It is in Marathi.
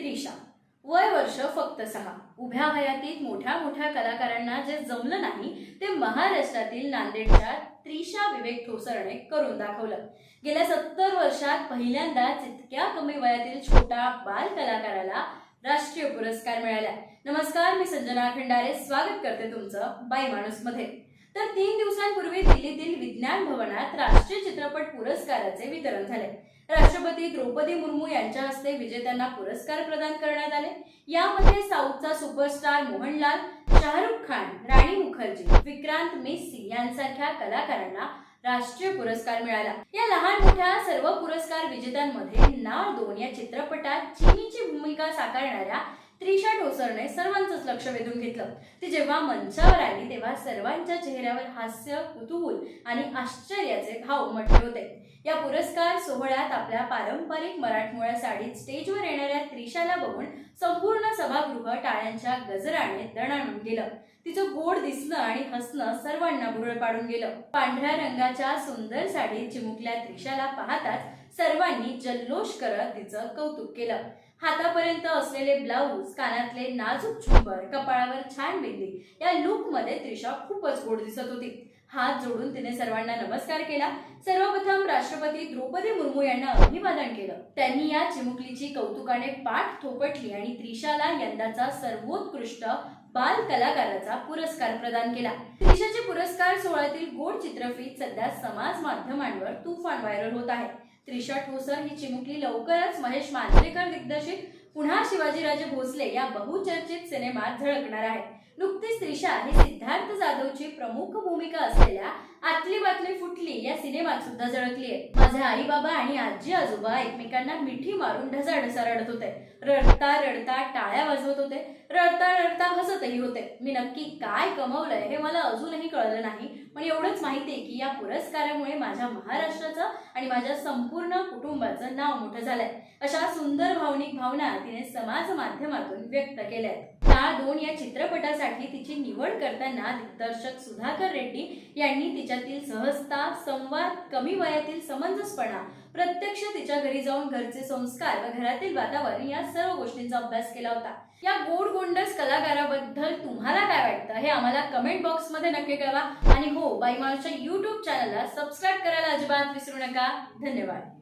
त्रिशा. वय वर्ष फक्त सहा. उभ्या वयातील मोठ्या मोठ्या कलाकारांना जे जमलं नाही ते महाराष्ट्रातील नांदेडच्या त्रिशा विवेक ठोसरने करून दाखवलं. गेल्या सत्तर वर्षात पहिल्यांदाच इतक्या कमी वयातील छोटा बाल कलाकाराला राष्ट्रीय पुरस्कार मिळाला. नमस्कार मी संजना खंडारे. स्वागत करते तुमचं बाई माणूसमध्ये तर तीन दिवसांपूर्वी दिल्लीतील विज्ञान भवनात राष्ट्रीय चित्रपट पुरस्काराचे वितरण झाले. राष्ट्रपती द्रौपदी मुर्मू यांच्या हस्ते विजेत्यांना पुरस्कार प्रदान करण्यात आले. यामध्ये साऊथचा सुपरस्टार मोहनलाल शाहरुख खान राणी मुखर्जी विक्रांत मेस्सी यांसारख्या कलाकारांना राष्ट्रीय पुरस्कार मिळाला. या लहान मोठ्या सर्व पुरस्कार विजेत्यांमध्ये नाळ दोन या चित्रपटात चिनीची भूमिका साकारणाऱ्या त्रिशा ठोसरने सर्वांचंच लक्ष वेधून घेतलं. ती जेव्हा मंचावर आली तेव्हा सर्वांच्या चेहऱ्यावर हास्य कुतूहल आणि आश्चर्याचे भाव उमटले होते. या पुरस्कार सोहळ्यात आपल्या पारंपरिक मराठमोळ्या साडीत स्टेजवर येणाऱ्या त्रिशाला बघून संपूर्ण सभागृह टाळ्यांच्या गजराने दणाणून गेलं. तिचं गोड दिसणं आणि हसणं सर्वांना भुरळ पाडून गेलं. पांढऱ्या रंगाच्या सुंदर साडीत चिमुकल्या त्रिशाला पाहताच सर्वांनी जल्लोष करत तिचं कौतुक केलं. हातापर्यंत असलेले ब्लाऊज कानातले नाजूक झुंबर कपाळावर छान बिंदी या लुकमध्ये त्रिशा खूपच गोड दिसत होती. हात जोडून तिने सर्वांना नमस्कार केला. सर्वप्रथम राष्ट्रपती द्रौपदी मुर्मू यांना अभिवादन केलं. त्यांनी या चिमुकलीची कौतुकाने पाठ थोपटली आणि त्रिशाला यंदाचा सर्वोत्कृष्ट बाल कलाकाराचा पुरस्कार प्रदान केला. त्रिशाचे पुरस्कार सोहळ्यातील गोड चित्रफित सध्या समाज माध्यमांवर तुफान व्हायरल होत आहे. त्रिशा ठोसर ही चिमुकली लवकरच महेश मांजरेकर दिग्दर्शित पुन्हा शिवाजीराजे भोसले या बहुचर्चित सिनेमात झळकणार आहे नुकतीच त्रिशा ही सिद्धार्थ जाधवची प्रमुख भूमिका असलेल्या आतली बातली फुटली या सिनेमात सुद्धा झळकली आहे माझे आई बाबा आणि आजी आजोबा एकमेकांना मिठी मारून ढसाढसा रडत होते. रडता रडता टाळ्या वाजवत होते. रडता रडता हसतही होते. मी नक्की काय कमवलंय हे मला अजूनही कळलं नाही. पण एवढंच माहिती आहे की या पुरस्कारामुळे माझ्या महाराष्ट्राचं आणि माझ्या संपूर्ण कुटुंबाचं नाव मोठं झालंय. अशा सुंदर भावनिक भावना तिने समाज माध्यमातून व्यक्त केल्या आहेत त्या दोन या चित्रपटासाठी तिची निवड करताना दिग्दर्शक सुधाकर रेड्डी यांनी तिच्यातील सहजता संवाद कमी वयातील समंजसपणा प्रत्यक्ष तिच्या घरी जाऊन घरचे संस्कार व घरातील वातावरण या सर्व गोष्टींचा अभ्यास केला होता. या गोड गोंडस कलाकाराबद्दल तुम्हाला काय वाटतं? हे आम्हाला कमेंट बॉक्समध्ये नक्की कळवा. आणि हो बाई माणूसच्या युट्यूब चॅनलला सबस्क्राईब करायला अजिबात विसरू नका. धन्यवाद.